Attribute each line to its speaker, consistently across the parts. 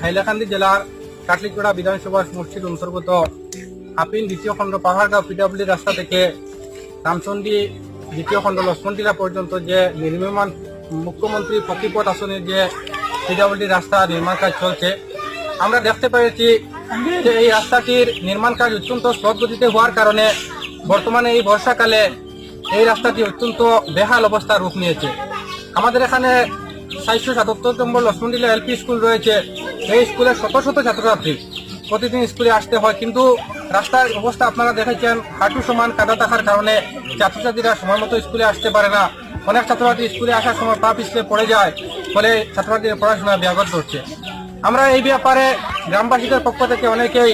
Speaker 1: হাইলাকান্দি জেলার কাটলিচড়া বিধানসভা সমষ্টির অন্তর্গত আপিন দ্বিতীয় খণ্ড পাহাড়গাঁও পিডাব্লিউ রাস্তা থেকে রামচন্ডী দ্বিতীয় খণ্ড লক্ষ্মণটিলা পর্যন্ত যে নির্মাণ মুখ্যমন্ত্রী প্রতিপদ আসনের যে পিডাব্লিউডি রাস্তা নির্মাণ কাজ চলছে, আমরা দেখতে পেরেছি যে এই রাস্তাটির নির্মাণ কাজ অত্যন্ত গতিতে হওয়ার কারণে বর্তমানে এই বর্ষাকালে এই রাস্তাটি অত্যন্ত বেহাল অবস্থা রূপ নিয়েছে। আমাদের এখানে সাতশো সাতাত্তর নম্বর লক্ষ্মণডিলা এলপি স্কুল রয়েছে। এই স্কুলে শত শত ছাত্রছাত্রী প্রতিদিন স্কুলে আসতে হয়। কিন্তু রাস্তার অবস্থা আপনারা দেখেছেন, হাঁটু সমান, কাদা থাকার কারণে ছাত্রছাত্রীরা সময় মতো স্কুলে আসতে পারে না। অনেক ছাত্রছাত্রী স্কুলে আসার সময় পা পিছলে পড়ে যায়, ফলে ছাত্রছাত্রীদের পড়াশোনা ব্যাঘাত ঘটছে। আমরা এই ব্যাপারে গ্রামবাসীদের পক্ষ থেকে অনেকেই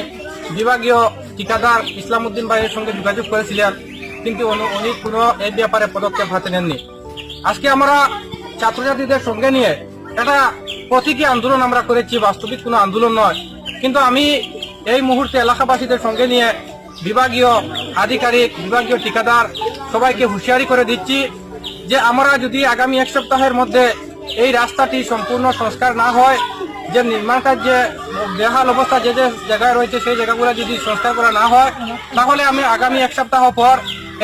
Speaker 1: বিভাগীয় ঠিকাদার ইসলাম উদ্দিন ভাইয়ের সঙ্গে যোগাযোগ করেছিলেন, কিন্তু উনি কোনো এই ব্যাপারে পদক্ষেপ হাতে নেননি। আজকে আমরা ছাত্রছাত্রীদের সঙ্গে নিয়ে একটা প্রতীকী আন্দোলন আমরা করেছি, বাস্তবিক কোনো আন্দোলন নয়। কিন্তু আমি এই মুহূর্তে এলাকাবাসীদের সঙ্গে নিয়ে বিভাগীয় আধিকারিক, বিভাগীয় ঠিকাদার সবাইকে হুঁশিয়ারি করে দিচ্ছি যে আমরা যদি আগামী এক সপ্তাহের মধ্যে এই রাস্তাটি সম্পূর্ণ সংস্কার না হয়, যে নির্মাণ কাজ যে বেহাল অবস্থা যে যে জায়গায় রয়েছে সেই জায়গাগুলো যদি সংস্কার করা না হয়, তাহলে আমি আগামী এক সপ্তাহ পর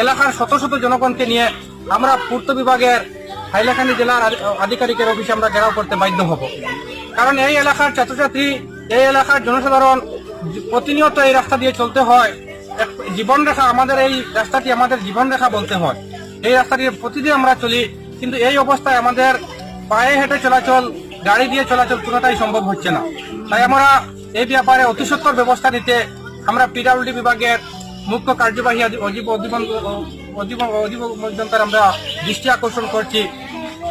Speaker 1: এলাকার শত শত জনগণকে নিয়ে আমরা পূর্ত বিভাগের হাইলাকান্দি জেলার আধি- আধিকারিকের অফিসে আমরা ঘেরাও করতে বাধ্য হব কারণ এই এলাকার ছাত্রছাত্রী এই এলাকার জনসাধারণ প্রতিনিয়ত এই রাস্তা দিয়ে চলতে হয় জীবন রেখা আমাদের এই রাস্তাটি আমাদের জীবন রেখা বলতে হয় এই রাস্তা দিয়ে প্রতিদিন আমরা চলি কিন্তু এই অবস্থায় আমাদের পায়ে হেঁটে চলাচল গাড়ি দিয়ে চলাচল কোনোটাই সম্ভব হচ্ছে না তাই আমরা এই ব্যাপারে অতি সত্বর ব্যবস্থা নিতে আমরা পিডাব্লিউডি বিভাগের মুখ্য কার্যবাহী আধি- অজীব অধিবন অজীব অজীব মজুমদার আমরা দৃষ্টি আকর্ষণ করছি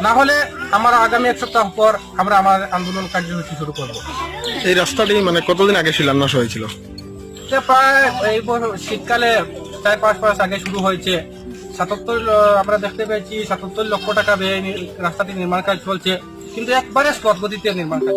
Speaker 1: না হলে আমরা আগামী এক সপ্তাহ পর আমরা আমার আন্দোলন কার্যসূচি শুরু করব।
Speaker 2: এই রাস্তাটি মানে কতদিন আগে শিলান্যাস হয়েছিল?
Speaker 1: এটা প্রায় এই শীতকালে চার পাঁচ মাস আগে শুরু হয়েছে। সাতাত্তর আমরা দেখতে পেয়েছি সাতাত্তর লক্ষ টাকা ব্যয় রাস্তাটি নির্মাণ কাজ চলছে। কিন্তু একবারে স্পট গতিতে নির্মাণ কাজ